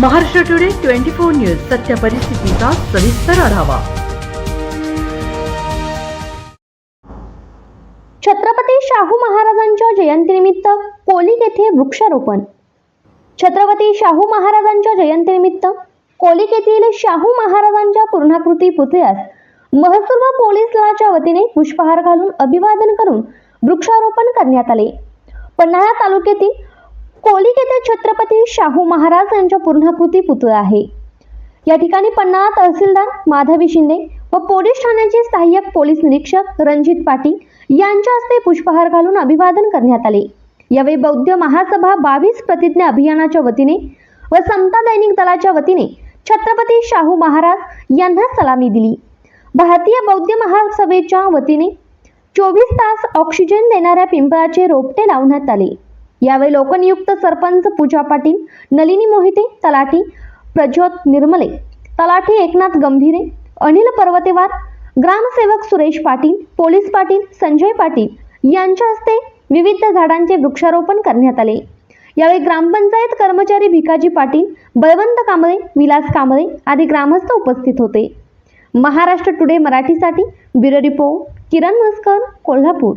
Maharashtra today twenty four news सत्य परिस्थितीचा सविस्तर आढावा. छत्रपती शाहू महाराजांच्या जयंतीनिमित्त कोलिक येथे वृक्षारोपण. छत्रपती शाहू महाराजांच्या जयंतीनिमित्त कोलिक येथील शाहू महाराजांच्या पूर्णाकृती पुतळ्यास महसूल व पोलीस दलाच्या वतीने पुष्पहार घालून अभिवादन करून वृक्षारोपण करण्यात आले. पन्हाळा तालुक्यातील कोलिक येथे छत्रपती शाहू महाराज यांच्या पूर्णाकृती पुतळा आहे. या ठिकाणी पन्हाळा तहसीलदार माधवी शिंदे व पोलीस ठाण्याचे सहाय्यक पोलीस निरीक्षक रणजित पाटील यांच्या हस्ते पुष्पहार घालून अभिवादन करण्यात आले. यावेळी बौद्ध महासभा बावीस प्रतिज्ञा अभियानाच्या वतीने व समता दैनिक दलाच्या वतीने छत्रपती शाहू महाराज यांना सलामी दिली. भारतीय बौद्ध महासभेच्या वतीने चोवीस तास ऑक्सिजन देणाऱ्या पिंपळाचे रोपटे लावण्यात आले. यावेळी लोकनियुक्त सरपंच पूजा पाटील नलिनी मोहिते तलाठी प्रज्योत निर्मले तलाठी एकनाथ गंभीरे अनिल पर्वतेवार ग्रामसेवक सुरेश पाटील पोलीस पाटील संजय पाटील यांच्या हस्ते विविध झाडांचे वृक्षारोपण करण्यात आले. यावेळी ग्रामपंचायत कर्मचारी भिकाजी पाटील बळवंत कांबळे विलास कांबळे आदी ग्रामस्थ उपस्थित होते. महाराष्ट्र टुडे मराठीसाठी ब्युरो रिपोर्ट किरण मस्कर कोल्हापूर.